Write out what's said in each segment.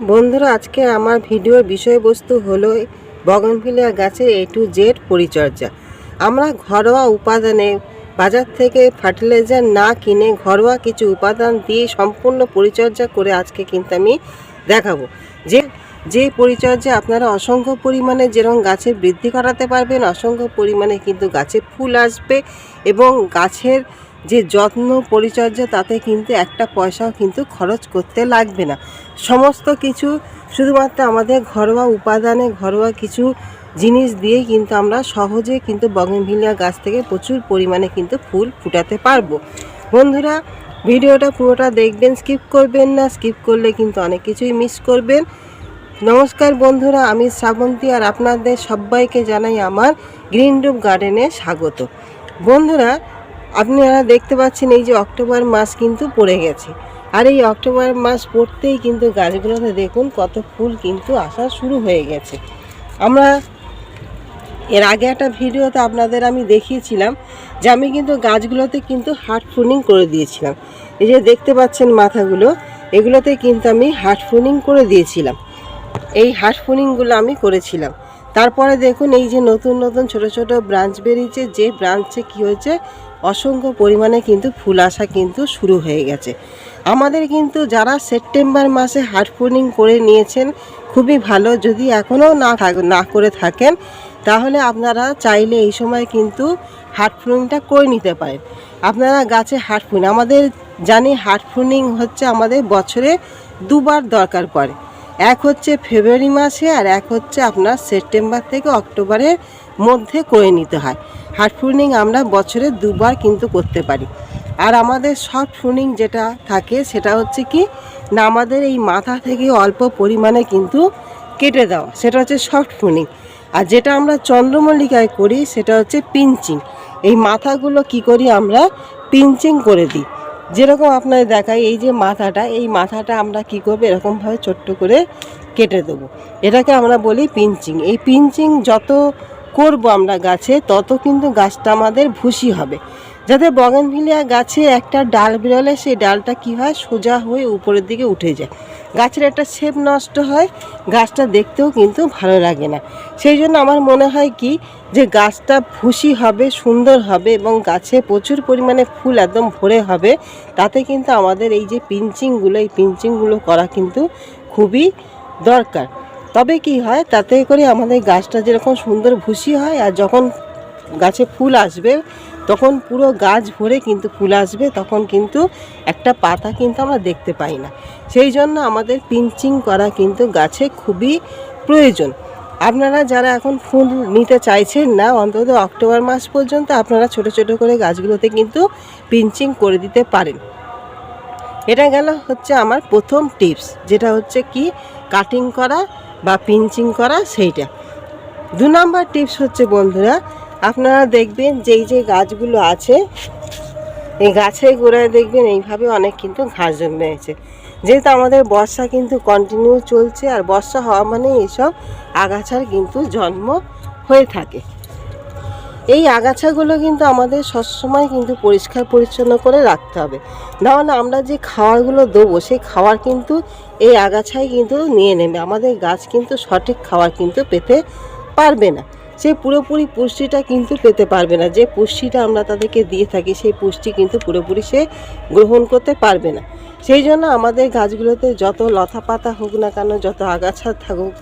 বন্ধুরা, আজকে আমার ভিডিওর বিষয়বস্তু হলো বগনভিলিয়া গাছের এ টু জেড পরিচর্যা। আমরা ঘরোয়া উপাদানে বাজার থেকে ফার্টিলাইজার না কিনে ঘরোয়া কিছু উপাদান দিয়ে সম্পূর্ণ পরিচর্যা করে আজকে কিন্তু আমি দেখাবো। যে যে পরিচর্যা আপনারা অসংখ্য পরিমাণে যেরকম গাছের বৃদ্ধি করাতে পারবেন, অসংখ্য পরিমাণে কিন্তু গাছে ফুল আসবে এবং গাছের যে যত্ন, পরিচর্যা, তাতে কিন্তু একটা পয়সাও কিন্তু খরচ করতে লাগবে না। সমস্ত কিছু শুধুমাত্র আমাদের ঘরোয়া উপাদানে, ঘরোয়া কিছু জিনিস দিয়ে কিন্তু আমরা সহজে কিন্তু বগনভিলিয়া গাছ থেকে প্রচুর পরিমাণে কিন্তু ফুল ফুটাতে পারব। বন্ধুরা, ভিডিওটা পুরোটা দেখবেন, স্কিপ করবেন না। স্কিপ করলে কিন্তু অনেক কিছুই মিস করবেন। নমস্কার বন্ধুরা, আমি শ্রাবন্তী আর আপনাদের সবাইকে জানাই আমার গ্রিন রুপ গার্ডেনে স্বাগত। বন্ধুরা আপনারা দেখতে পাচ্ছেন এই যে অক্টোবর মাস কিন্তু পড়ে গেছে। আর এই অক্টোবর মাস পড়তেই কিন্তু গাছগুলোতে দেখুন কত ফুল কিন্তু আসা শুরু হয়ে গেছে। আমরা এর আগে একটা ভিডিওতে আপনাদের আমি দেখিয়েছিলাম যে আমি কিন্তু গাছগুলোতে কিন্তু হার্ট ফুনিং করে দিয়েছিলাম। এই যে দেখতে পাচ্ছেন মাথাগুলো, এগুলোতে কিন্তু আমি হার্ট ফুনিং করে দিয়েছিলাম। এই হার্ট ফুনিংগুলো আমি করেছিলাম। তারপরে দেখুন, এই যে নতুন নতুন ছোট ছোট ব্রাঞ্চ বেরিয়েছে, যে ব্রাঞ্চে কি হয়েছে, অসংখ্য পরিমাণে কিন্তু ফুল আসা কিন্তু শুরু হয়ে গেছে। আমাদের কিন্তু যারা সেপ্টেম্বর মাসে হার্ট ফুনিং করে নিয়েছেন, খুবই ভালো। যদি এখনও না না করে থাকেন, তাহলে আপনারা চাইলে এই সময় কিন্তু হার্ট ফুনিংটা করে নিতে পারেন। আপনারা গাছে হার্ট ফুনিং আমাদের জানি হার্ট ফুনিং হচ্ছে আমাদের বছরে দুবার দরকার পড়ে। এক হচ্ছে ফেব্রুয়ারি মাসে আর এক হচ্ছে আপনার সেপ্টেম্বর থেকে অক্টোবরের মধ্যে করে নিতে হয়। হার্ট ফুনিং আমরা বছরে দুবার কিন্তু করতে পারি। আর আমাদের সফট ফুনিং যেটা থাকে সেটা হচ্ছে কি না আমাদের এই মাথা থেকে অল্প পরিমাণে কিন্তু কেটে দেওয়া। সেটা হচ্ছে সফট ফুনিং আর যেটা আমরা চন্দ্রমল্লিকায় করি সেটা হচ্ছে পিঞ্চিং এই মাথাগুলো কি করি আমরা পিঞ্চিং করে দিই। যেরকম আপনাদের দেখায় এই যে মাথাটা, এই মাথাটা আমরা কি করব, এরকমভাবে ছোট্ট করে কেটে দেবো। এটাকে আমরা বলি পিঞ্চিং। এই পিঞ্চিং যত করব আমরা গাছে, তত কিন্তু গাছটা আমাদের ভুসি হবে। যাতে বগনভিলিয়া গাছে একটা ডাল বেরোলে সেই ডালটা কি হয়? সোজা হয়ে উপরের দিকে উঠে যায়। গাছের একটা শেপ নষ্ট হয়, গাছটা দেখতেও কিন্তু ভালো লাগে না। সেই জন্য আমার মনে হয় কি যে গাছটা ভুসি হবে, সুন্দর হবে এবং গাছে প্রচুর পরিমাণে ফুল একদম ভরে হবে, তাতে কিন্তু আমাদের এই যে পিঞ্চিংগুলো এই পিঞ্চিংগুলো করা কিন্তু খুবই দরকার। তবে কি হয়, তাতে করে আমাদের গাছটা যেরকম সুন্দর ভুসি হয় আর যখন গাছে ফুল আসবে, তখন পুরো গাছ ভরে কিন্তু ফুল আসবে, তখন কিন্তু একটা পাতা কিন্তু আমরা দেখতে পাই না। সেই জন্য আমাদের পিঞ্চিং করা কিন্তু গাছে খুবই প্রয়োজন। আপনারা যারা এখন ফুল নিতে চাইছেন না, অন্তত অক্টোবর মাস পর্যন্ত আপনারা ছোট ছোট করে গাছগুলোতে কিন্তু পিঞ্চিং করে দিতে পারেন। এটা গেল হচ্ছে আমার প্রথম টিপস, যেটা হচ্ছে কি, কাটিং করা বা পিঞ্চিং করা সেইটা। দু নম্বর টিপস হচ্ছে বন্ধুরা আপনারা দেখবেন যে এই যে গাছগুলো আছে, এই গাছের গোড়ায় দেখবেন এইভাবে অনেক কিন্তু ঘাস জন্মে আছে। যেহেতু আমাদের বর্ষা কিন্তু কন্টিনিউ চলছে, আর বর্ষা হওয়া মানে এইসব আগাছার কিন্তু জন্ম হয়ে থাকে। এই আগাছাগুলো কিন্তু আমাদের সবসময় কিন্তু পরিষ্কার পরিচ্ছন্ন করে রাখতে হবে। নাহলে আমরা যে খাবারগুলো দেবো, সেই খাবার কিন্তু এই আগাছাই কিন্তু নিয়ে নেবে। আমাদের গাছ কিন্তু সঠিক খাবার কিন্তু পেতে পারবে না। সে পুরোপুরি পুষ্টিটা কিন্তু পেতে পারবে না। যে পুষ্টিটা আমরা তাদেরকে দিয়ে থাকি, সেই পুষ্টি কিন্তু পুরোপুরি সে গ্রহণ করতে পারবে না। সেই জন্য আমাদের গাছগুলোতে যত লতা পাতা হোক না কেন, যত আগাছা থাকুক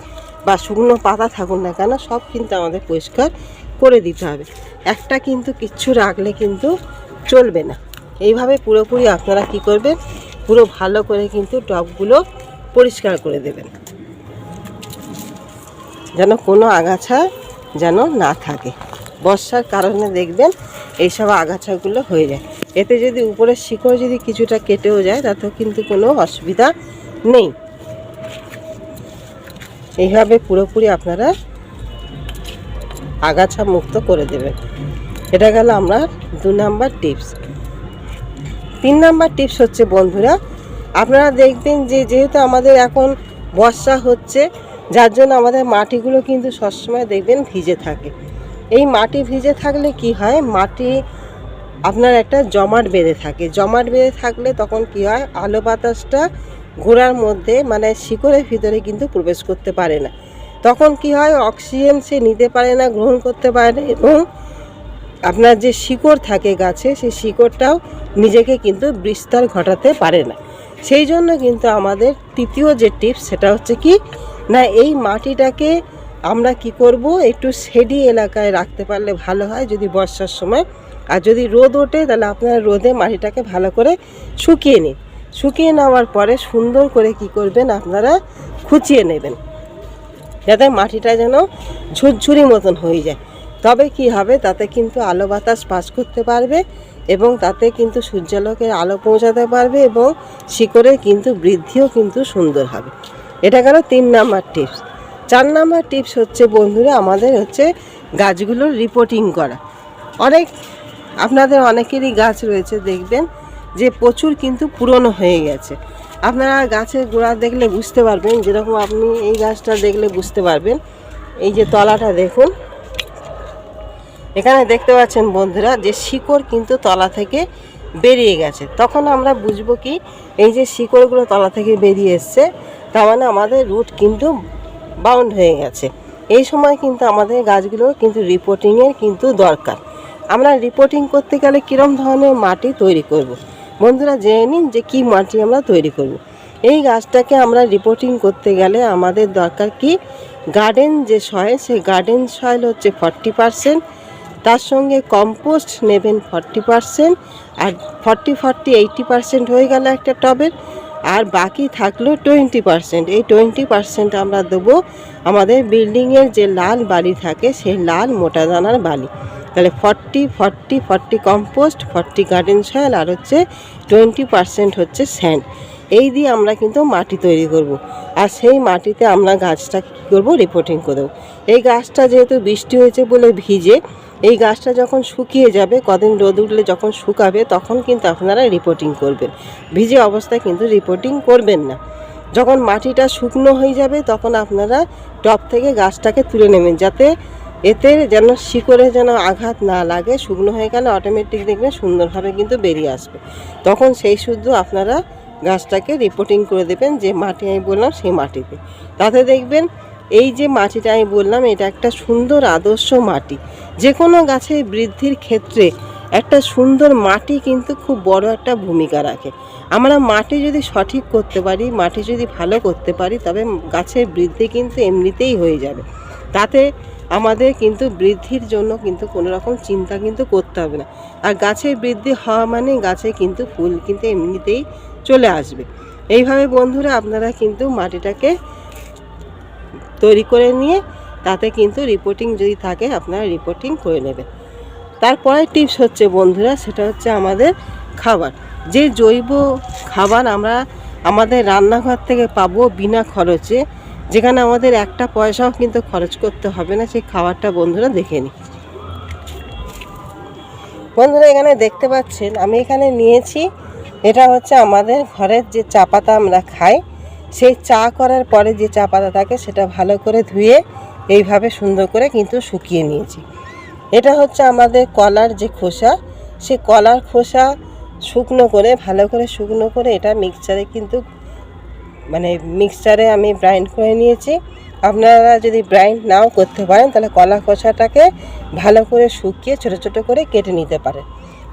বা শুকনো পাতা থাকুক না কেন, সব কিন্তু আমাদের পরিষ্কার করে দিতে হবে। একটা কিন্তু কিচ্ছু রাখলে কিন্তু চলবে না। এইভাবে পুরোপুরি আপনারা কি করবেন? পুরো ভালো করে কিন্তু টবগুলো পরিষ্কার করে দেবেন। যেন কোনো আগাছা যেন না থাকে। বর্ষার কারণে দেখবেন এইসব আগাছাগুলো হয়ে যায়। এতে যদি উপরের শিকড় যদি কিছুটা কেটেও যায়, তাতেও কিন্তু কোনো অসুবিধা নেই। এইভাবে পুরোপুরি আপনারা আগাছা মুক্ত করে দেবেন। এটা গেল আমরা দু নাম্বার টিপস। তিন নাম্বার টিপস হচ্ছে, বন্ধুরা, আপনারা দেখবেন যে যেহেতু আমাদের এখন বর্ষা হচ্ছে যার জন্য আমাদের মাটিগুলো কিন্তু সবসময় দেখবেন ভিজে থাকে। এই মাটি ভিজে থাকলে কি হয়? মাটি আপনার একটা জমাট বেঁধে থাকে। জমাট বেঁধে থাকলে তখন কি হয়? আলো বাতাসটা গোড়ার মধ্যে মানে শিকড়ের ভিতরে কিন্তু প্রবেশ করতে পারে না। তখন কি হয়? অক্সিজেন সে নিতে পারে না, গ্রহণ করতে পারে না এবং আপনার যে শিকড় থাকে গাছে, সেই শিকড়টাও নিজেকে কিন্তু বিস্তার ঘটাতে পারে না। সেই জন্য কিন্তু আমাদের তৃতীয় যে টিপস, সেটা হচ্ছে কি? না, এই মাটিটাকে আমরা কি করব? একটু শেডি এলাকায় রাখতে পারলে ভালো হয় যদি বর্ষার সময়। আর যদি রোদ ওঠে, তাহলে আপনারা রোদে মাটিটাকে ভালো করে শুকিয়ে নিন। শুকিয়ে নেওয়ার পরে সুন্দর করে কি করবেন, আপনারা খুঁচিয়ে নেবেন। যাতে মাটিটা যেন ঝুরঝুরি মতন হয়ে যায়। তবে কি হবে, তাতে কিন্তু আলো বাতাস পাস করতে পারবে এবং তাতে কিন্তু সূর্যালোকের আলো পৌঁছাতে পারবে এবং শিকড়ের কিন্তু বৃদ্ধিও কিন্তু সুন্দর হবে। এটা গেল তিন নাম্বার টিপস। চার নাম্বার টিপস হচ্ছে বন্ধুরা, আমাদের হচ্ছে গাছগুলোর রিপোর্টিং করা। অনেক, আপনাদের অনেকেরই গাছ রয়েছে, দেখবেন যে প্রচুর কিন্তু পুরনো হয়ে গেছে। আপনারা গাছের গোড়া দেখলে বুঝতে পারবেন, যেরকম আপনি এই গাছটা দেখলে বুঝতে পারবেন। এই যে তলাটা দেখুন। এখানে দেখতে পাচ্ছেন বন্ধুরা, যে শিকড় কিন্তু তলা থেকে বেরিয়ে গেছে। তখন আমরা বুঝব কি, এই যে শিকড়গুলো তলা থেকে বেরিয়ে এসছে তার মানে আমাদের রুট কিন্তু বাউন্ড হয়ে গেছে এই সময় কিন্তু আমাদের গাছগুলোর কিন্তু রিপোর্টিংয়ের কিন্তু দরকার আমরা রিপোর্টিং করতে গেলে কীরম ধরনের মাটি তৈরি করব। বন্ধুরা, জেনে নিন যে কী মাটি আমরা তৈরি করব। এই গাছটাকে আমরা রিপোর্টিং করতে গেলে আমাদের দরকার কি গার্ডেন যে সয়েল সেই গার্ডেন সয়েল হচ্ছে ফর্টি পারসেন্ট তার সঙ্গে কম্পোস্ট নেবেন ফর্টি পারসেন্ট আর ফর্টি ফর্টি এইটি পারসেন্ট হয়ে গেল একটা টবের আর বাকি থাকল টোয়েন্টি পারসেন্ট এই টোয়েন্টি পারসেন্ট আমরা দেবো আমাদের বিল্ডিংয়ের যে লাল বালি থাকে, সেই লাল মোটা দানার বালি। তাহলে forty forty forty compost forty garden soil আর হচ্ছে টোয়েন্টি পারসেন্ট হচ্ছে স্যান্ড এই দিয়ে আমরা কিন্তু মাটি তৈরি করব। আর সেই মাটিতে আমরা গাছটা কী করব? রিপোর্টিং করে দেবো। এই গাছটা যেহেতু বৃষ্টি হয়েছে বলে ভিজে এই গাছটা যখন শুকিয়ে যাবে, কদিন রোদ উঠলে যখন শুকাবে, তখন কিন্তু আপনারা রিপোর্টিং করবেন। ভিজে অবস্থায় কিন্তু রিপোর্টিং করবেন না। যখন মাটিটা শুকনো হয়ে যাবে, তখন আপনারা টপ থেকে গাছটাকে তুলে নেবেন, যাতে এতে যেন শিকড়ে যেন আঘাত না লাগে, শুকনো হয়ে গেলে অটোমেটিক দেখবেন সুন্দরভাবে কিন্তু বেরিয়ে আসবে। তখন সেই শুদ্ধ আপনারা গাছটাকে রিপোর্টিং করে দেবেন যে মাটি আমি বললাম সেই মাটিতে। তাতে দেখবেন এই যে মাটিটা আমি বললাম, এটা একটা সুন্দর আদর্শ মাটি। যে কোনো গাছের বৃদ্ধির ক্ষেত্রে একটা সুন্দর মাটি কিন্তু খুব বড় একটা ভূমিকা রাখে। আমরা মাটি যদি সঠিক করতে পারি, মাটি যদি ভালো করতে পারি, তবে গাছের বৃদ্ধি কিন্তু এমনিতেই হয়ে যাবে। তাতে আমাদের কিন্তু বৃদ্ধির জন্য কিন্তু কোনো রকম চিন্তা কিন্তু করতে হবে না। আর গাছের বৃদ্ধি হওয়া মানে গাছে কিন্তু ফুল কিন্তু এমনিতেই চলে আসবে। এইভাবে বন্ধুরা, আপনারা কিন্তু মাটিটাকে তৈরি করে নিয়ে তাতে কিন্তু রিপোর্টিং যদি থাকে, আপনারা রিপোর্টিং করে নেবেন। তারপরে টিপস হচ্ছে বন্ধুরা, সেটা হচ্ছে আমাদের খাবার। যে জৈব খাবার আমরা আমাদের রান্নাঘর থেকে পাবো বিনা খরচে, যেখানে আমাদের একটা পয়সাও কিন্তু খরচ করতে হবে না, সেই খাবারটা বন্ধুরা দেখে নিই বন্ধুরা, এখানে দেখতে পাচ্ছেন, আমি এখানে নিয়েছি, এটা হচ্ছে আমাদের ঘরের যে চা পাতা আমরা খাই সেই চা করার পরে যে চা পাতা থাকে সেটা ভালো করে ধুয়ে এইভাবে সুন্দর করে কিন্তু শুকিয়ে নিয়েছি। এটা হচ্ছে আমাদের কলার যে খোসা, সে কলার খোসা শুকনো করে, ভালো করে শুকনো করে এটা মিক্সচারে কিন্তু মানে মিক্সচারে আমি ব্রাইন্ড করে নিয়েছি। আপনারা যদি ব্রাইন্ড নাও করতে পারেন, তাহলে কলা খোসাটাকে ভালো করে শুকিয়ে ছোটো ছোটো করে কেটে নিতে পারেন।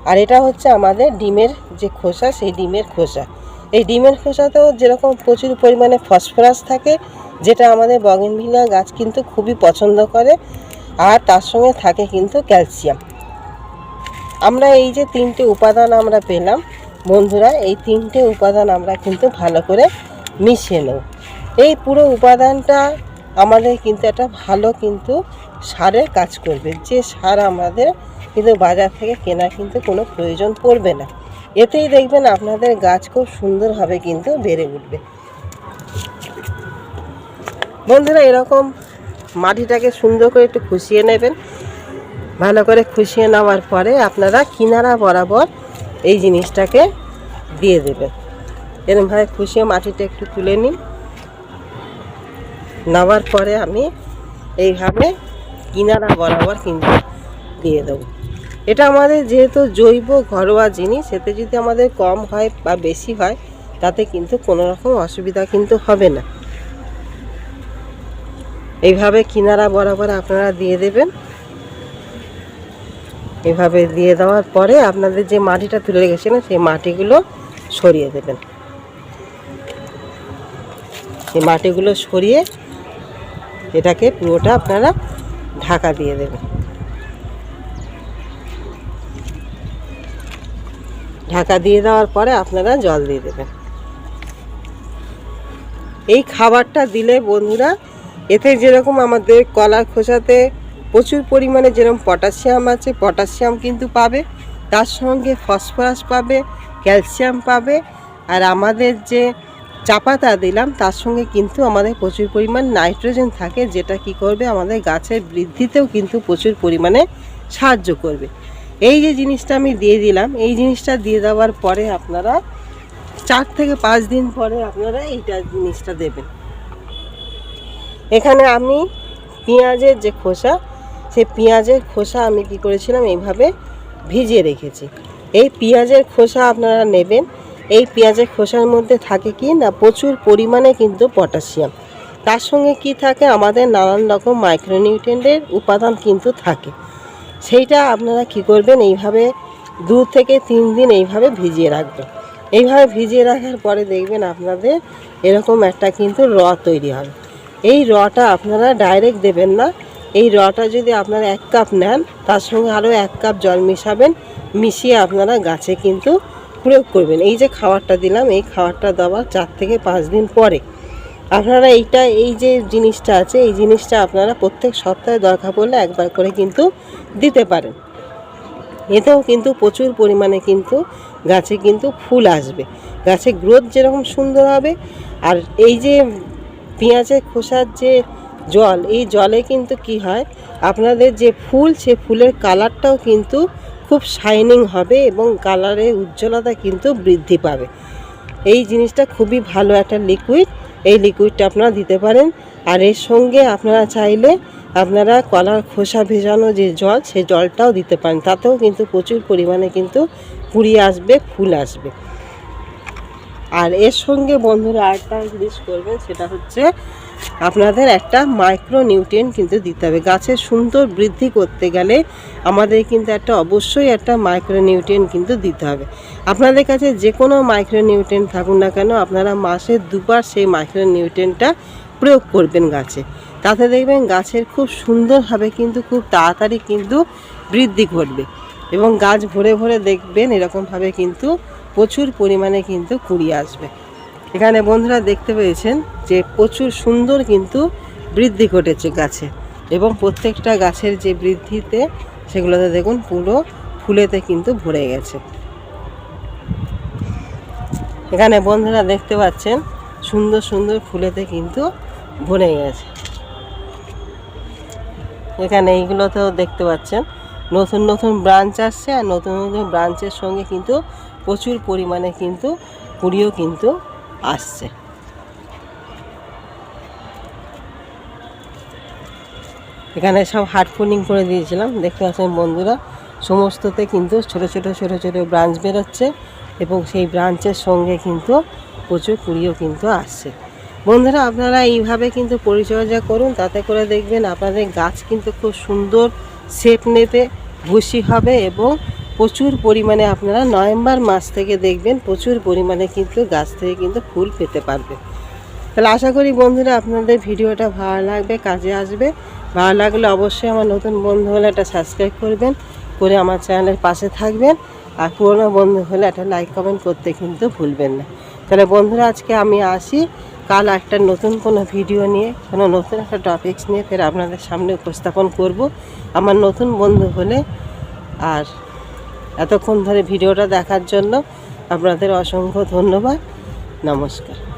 আর এটা হচ্ছে আমাদের ডিমের যে খোসা, সেই ডিমের খোসা। এই ডিমের খোসাতেও যেরকম প্রচুর পরিমাণে ফসফরাস থাকে, যেটা আমাদের বগেনভিলা গাছ কিন্তু খুবই পছন্দ করে, আর তার সঙ্গে থাকে কিন্তু ক্যালসিয়াম। আমরা এই যে তিনটে উপাদান আমরা পেলাম, বন্ধুরা, এই তিনটে উপাদান আমরা কিন্তু ভালো করে মিশিয়ে নেব। এই পুরো উপাদানটা আমাদের কিন্তু একটা ভালো কিন্তু সারের কাজ করবে। যে সার আমাদের কিন্তু বাজার থেকে কেনা কিন্তু কোনো প্রয়োজন পড়বে না। এতেই দেখবেন আপনাদের গাছ খুব সুন্দরভাবে কিন্তু বেড়ে উঠবে। বন্ধুরা, এরকম মাটিটাকে সুন্দর করে একটু খুশিয়ে নেবেন। ভালো করে খুশিয়ে নেওয়ার পরে আপনারা কিনারা বরাবর এই জিনিসটাকে দিয়ে দেবেন। এরমভাবে খুশিয়ে মাটিটা একটু তুলে নিন। নেওয়ার পরে আমি এইভাবে কিনারা বরাবর কিন্তু দিয়ে দেবো। এটা আমাদের যেহেতু জৈব ঘরোয়া জিনিস, এতে যদি আমাদের কম হয় বা বেশি হয়, তাতে কিন্তু কোনো রকম অসুবিধা কিন্তু হবে না। এইভাবে কিনারা বরাবর আপনারা দিয়ে দেবেন। এভাবে দিয়ে দেওয়ার পরে আপনাদের যে মাটিটা তুলে রেখেছিলেন, সেই মাটিগুলো সরিয়ে দেবেন। এই মাটিগুলো সরিয়ে এটাকে পুরোটা আপনারা ঢাকা দিয়ে দেবেন। ঢাকা দিয়ে দেওয়ার পরে আপনারা জল দিয়ে দেবেন। এই খাবারটা দিলে বন্ধুরা, এতে যেরকম আমাদের কলার খোসাতে প্রচুর পরিমাণে যেরকম পটাশিয়াম আছে, পটাশিয়াম কিন্তু পাবে, তার সঙ্গে ফসফরাস পাবে, ক্যালসিয়াম পাবে, আর আমাদের যে চা পাতা দিলাম, তার সঙ্গে কিন্তু আমাদের প্রচুর পরিমাণ নাইট্রোজেন থাকে, যেটা কি করবে আমাদের গাছের বৃদ্ধিতেও কিন্তু প্রচুর পরিমাণে সাহায্য করবে। এই যে জিনিসটা আমি দিয়ে দিলাম, এই জিনিসটা দিয়ে দেওয়ার পরে আপনারা চার থেকে পাঁচ দিন পরে আপনারা এইটা জিনিসটা দেবেন। এখানে আমি পেঁয়াজের যে খোসা, সেই পেঁয়াজের খোসা আমি কি করেছিলাম, এইভাবে ভিজিয়ে রেখেছি। এই পেঁয়াজের খোসা আপনারা নেবেন, এই পেঁয়াজের খোসার মধ্যে থাকে কি না, প্রচুর পরিমাণে কিন্তু পটাশিয়াম। তার সঙ্গে কি থাকে, আমাদের নানান রকম মাইক্রোনিউট্রিয়েন্টের উপাদান কিন্তু থাকে। সেইটা আপনারা কি করবেন, এইভাবে দু থেকে তিন দিন এইভাবে ভিজিয়ে রাখবেন। এইভাবে ভিজিয়ে রাখার পরে দেখবেন আপনাদের এরকম একটা কিন্তু র তৈরি হবে। এই রটা আপনারা ডাইরেক্ট দেবেন না। এই রটা যদি আপনারা এক কাপ নেন, তার সঙ্গে আরও এক কাপ জল মিশাবেন, মিশিয়ে আপনারা গাছে কিন্তু প্রয়োগ করবেন। এই যে খাবারটা দিলাম, এই খাবারটা দেওয়ার চার থেকে পাঁচ দিন পরে আপনারা এইটা, এই যে জিনিসটা আছে, এই জিনিসটা আপনারা প্রত্যেক সপ্তাহে দরকার পড়লে একবার করে কিন্তু দিতে পারেন। এতেও কিন্তু প্রচুর পরিমাণে কিন্তু গাছে কিন্তু ফুল আসবে। গাছে গ্রোথ যেরকম সুন্দর হবে, আর এই যে পেঁয়াজের খোসার যে জল, এই জলে কিন্তু কি হয়, আপনাদের যে ফুল, সে ফুলের কালারটাও কিন্তু খুব শাইনিং হবে এবং কালারের উজ্জ্বলতা কিন্তু বৃদ্ধি পাবে। এই জিনিসটা খুবই ভালো একটা লিকুইড এই লিকুইডটা আপনারা দিতে পারেন। আর এর সঙ্গে আপনারা চাইলে আপনারা কলার খোসা ভেজানো যে জল সেই জলটাও দিতে পারেন। তাতেও কিন্তু প্রচুর পরিমাণে কিন্তু পুরি আসবে, ফুল আসবে। আর এর সঙ্গে বন্ধুরা আরেকটা জিনিস করবেন, সেটা হচ্ছে আপনাদের একটা মাইক্রো নিউট্রিয়েন্ট কিন্তু দিতে হবে। গাছের সুন্দর বৃদ্ধি করতে গেলে আমাদের কিন্তু একটা অবশ্যই একটা মাইক্রো নিউট্রিয়েন্ট কিন্তু দিতে হবে। আপনাদের কাছে যে কোনো মাইক্রো নিউট্রিয়েন্ট থাকুন না কেন, আপনারা মাসে দুবার সেই মাইক্রো নিউট্রিয়েন্টটা প্রয়োগ করবেন গাছে। তাতে দেখবেন গাছের খুব সুন্দরভাবে কিন্তু খুব তাড়াতাড়ি কিন্তু বৃদ্ধি ঘটবে এবং গাছ ভরে ভরে দেখবেন এরকমভাবে কিন্তু প্রচুর পরিমাণে কিন্তু কুড়ি আসবে। এখানে বন্ধুরা দেখতে পেয়েছেন যে প্রচুর সুন্দর কিন্তু বৃদ্ধি ঘটেছে গাছে। এবং প্রত্যেকটা গাছের যে বৃদ্ধিতে সেগুলোতে দেখুন পুরো ফুলেতে কিন্তু ভরে গেছে। এখানে বন্ধুরা দেখতে পাচ্ছেন সুন্দর সুন্দর ফুলেতে কিন্তু ভরে গেছে। এখানে এইগুলোতেও দেখতে পাচ্ছেন নতুন নতুন ব্রাঞ্চ আসছে আর নতুন নতুন ব্রাঞ্চের সঙ্গে কিন্তু প্রচুর পরিমাণে কিন্তু কুড়িও কিন্তু আসছে। এখানে সব হার্ড হার্ডফোনিং করে দিয়েছিলাম। দেখতে পাচ্ছেন বন্ধুরা, সমস্ততে কিন্তু ছোট ছোট ছোট ছোট ব্রাঞ্চ বেরোচ্ছে এবং সেই ব্রাঞ্চের সঙ্গে কিন্তু প্রচুর কুড়িও কিন্তু আসছে। বন্ধুরা, আপনারা এইভাবে কিন্তু পরিচর্যা করুন, তাতে করে দেখবেন আপনাদের গাছ কিন্তু খুব সুন্দর শেপ নেবে, ভুসি হবে এবং প্রচুর পরিমাণে আপনারা নভেম্বর মাস থেকে দেখবেন প্রচুর পরিমাণে কিন্তু গাছ থেকে কিন্তু ফুল পেতে পারবে। তাহলে আশা করি বন্ধুরা আপনাদের ভিডিওটা ভালো লাগবে, কাজে আসবে। ভালো লাগলে অবশ্যই আমার নতুন বন্ধু হলে একটা সাবস্ক্রাইব করবেন, করে আমার চ্যানেলের পাশে থাকবেন। আর পুরোনো বন্ধু হলে একটা লাইক কমেন্ট করতে কিন্তু ভুলবেন না। তাহলে বন্ধুরা আজকে আমি আসি, কাল একটা নতুন কোনো ভিডিও নিয়ে, কোনো নতুন একটা টপিকস নিয়ে, ফের আপনাদের সামনে উপস্থাপন করব। আমার নতুন বন্ধু হলে আর এতক্ষণ ধরে ভিডিওটা দেখার জন্য আপনাদের অসংখ্য ধন্যবাদ। নমস্কার।